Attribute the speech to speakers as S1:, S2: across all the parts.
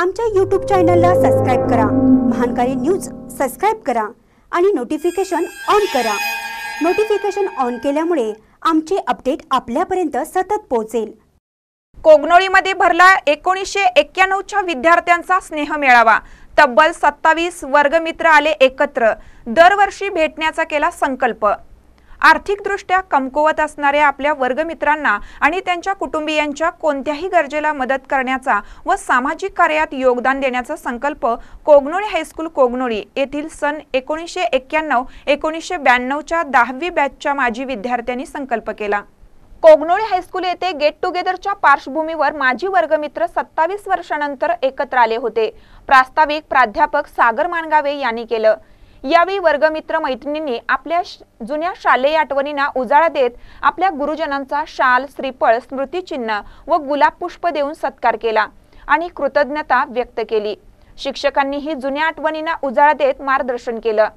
S1: आमच्या यूट्यूब चॅनलला सबस्क्राईब करा. महानकारी न्यूज सबस्क्राईब करा आणि नोटिफिकेशन ऑन करा. नोटिफिकेशन ऑन केल्यामुळे आमचे अपडेट आपल्यापर्यंत सतत पोहोचेल.
S2: कोगनोळीमध्ये भरला एकोणीसशे एक्क्याण्णवच्या विद्यार्थ्यांचा स्नेह मेळावा. तब्बल सत्तावीस वर्गमित्र आले एकत्र. दरवर्षी भेटण्याचा केला संकल्प. आर्थिकदृष्ट्या कमकुवत असणाऱ्या आपल्या वर्गमित्रांना आणि त्यांच्या कुटुंबियांच्या कोणत्याही गरजेला मदत करण्याचा व सामाजिक कार्यात योगदान देण्याचा संकल्प कोगनोळी हायस्कूल कोगनोळी येथील सन एकोणीसशे एक्क्याण्णव एकोणीसशे ब्याण्णवच्या दहावी बॅचच्या माजी विद्यार्थ्यांनी संकल्प केला. कोगनोळी हायस्कूल येथे गेट टुगेदरच्या पार्श्वभूमीवर माजी वर्गमित्र सत्तावीस वर्षानंतर एकत्र आले होते. प्रास्ताविक प्राध्यापक सागर मानगावे यांनी केलं. यावेळी वर्गमित्र मैत्रिणींनी आपल्या श- जुन्या शालेय आठवणींना उजाळा देत आपल्या गुरुजनांचा शाल श्रीफळ स्मृतिचिन्ह व गुलाब पुष्प देऊन सत्कार केला आणि कृतज्ञता व्यक्त केली. शिक्षकांनीही जुन्या आठवणींना उजाळा देत मार्गदर्शन केलं.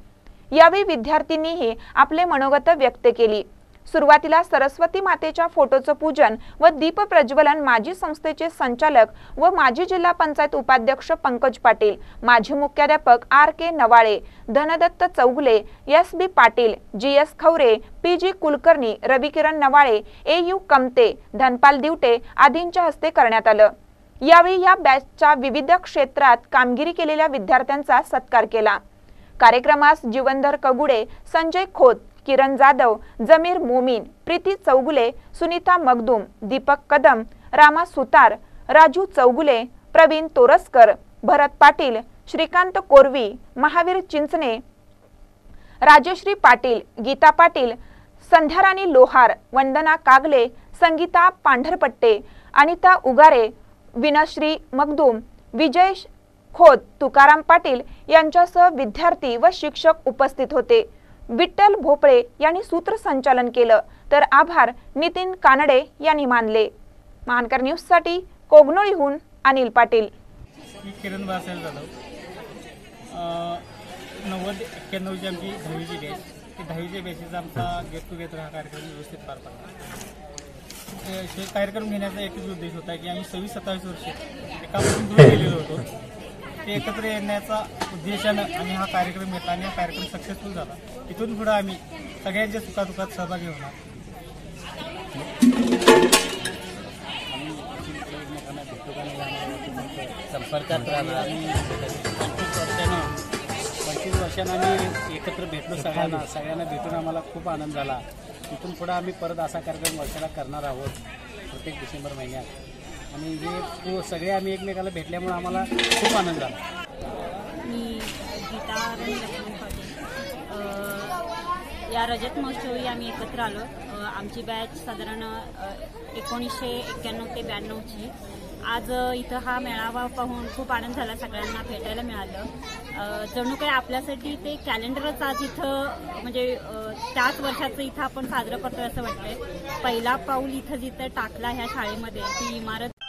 S2: यावेळी विद्यार्थ्यांनीही आपले मनोगत व्यक्त केली. सुरुवातीला सरस्वती मातेच्या फोटोचं पूजन व दीप प्रज्वलन माजी संस्थेचे संचालक व माजी जिल्हा पंचायत उपाध्यक्ष पंकज पाटील माजी मुख्याध्यापक R K Nawale Dhandatta Chougule S B Patil G S Khaware P G Kulkarni Ravikiran Nawale A U Kamte Dhanpal Diwate आदींच्या हस्ते करण्यात आलं. यावेळी या बॅचच्या विविध क्षेत्रात कामगिरी केलेल्या विद्यार्थ्यांचा सत्कार केला. कार्यक्रमास जीवनधर कगुडे संजय खोत किरण जाधव जमीर मोमीन प्रीती चौगुले सुनीता मगदूम दीपक कदम रामा सुतार राजू चौगुले प्रवीण तोरसकर भरत पाटील श्रीकांत कोरवी महावीर चिंचणे राजश्री पाटील गीता पाटील संध्याराणी लोहार वंदना कागले संगीता पांढरपट्टे अनिता उगारे विनश्री मगदूम विजय खोत तुकाराम पाटील यांच्यासह विद्यार्थी व शिक्षक उपस्थित होते. विठ्ठल भोपळे यांनी सूत्रसंचालन केलं. तर आभार नितीन कानडे यांनी मानले. महानकर न्यूजसाठी कोगनोळीहून अनिल पाटील.
S3: मी किरण बासाहेब जाधव. नव्वद एक्क्याण्णवची आमची दहावीची बॅच ती दहावीच्या बॅचेचा आमचा गेट टुगेदर हा कार्यक्रम व्यवस्थित पार पडला. हे कार्यक्रम घेण्याचा एकच उद्देश होता की आम्ही सव्वीस सत्तावीस वर्षे एकापासून दूर गेलेलो होतो. ते एकत्र येण्याचा उद्देशानं आम्ही हा कार्यक्रम घेतला आणि हा कार्यक्रम सक्सेसफुल झाला. इथून पुढं आम्ही सगळ्यांच्या सुखादुखात सहभागी होणार.
S4: संपर्कात राहणार.
S3: पंचवीस वर्षानं पंचवीस वर्षानं आम्ही एकत्र भेटलो सगळ्यांना. सगळ्यांना भेटून आम्हाला खूप आनंद झाला. तिथून पुढं आम्ही परत असा कार्यक्रम वर्षाला करणार आहोत. प्रत्येक डिसेंबर महिन्यात. आणि हे सगळे आम्ही एकमेकाला भेटल्यामुळे आम्हाला खूप आनंद झाला.
S5: मी गीता लक्ष्मण पाटील या रजत महोत्सवी आम्ही एकत्र आलो. आमची बॅच साधारण एकोणीसशे एक्क्याण्णव ते ब्याण्णवची. आज इथं हा मेळावा पाहून खूप आनंद झाला सगळ्यांना भेटायला मिळालं. जणू काही आपल्यासाठी ते कॅलेंडरच आज इथं म्हणजे त्याच वर्षाचं इथं आपण साजरं करतोय असं वाटतंय. पहिला पाऊल इथं जिथं टाकला ह्या शाळेमध्ये ती इमारत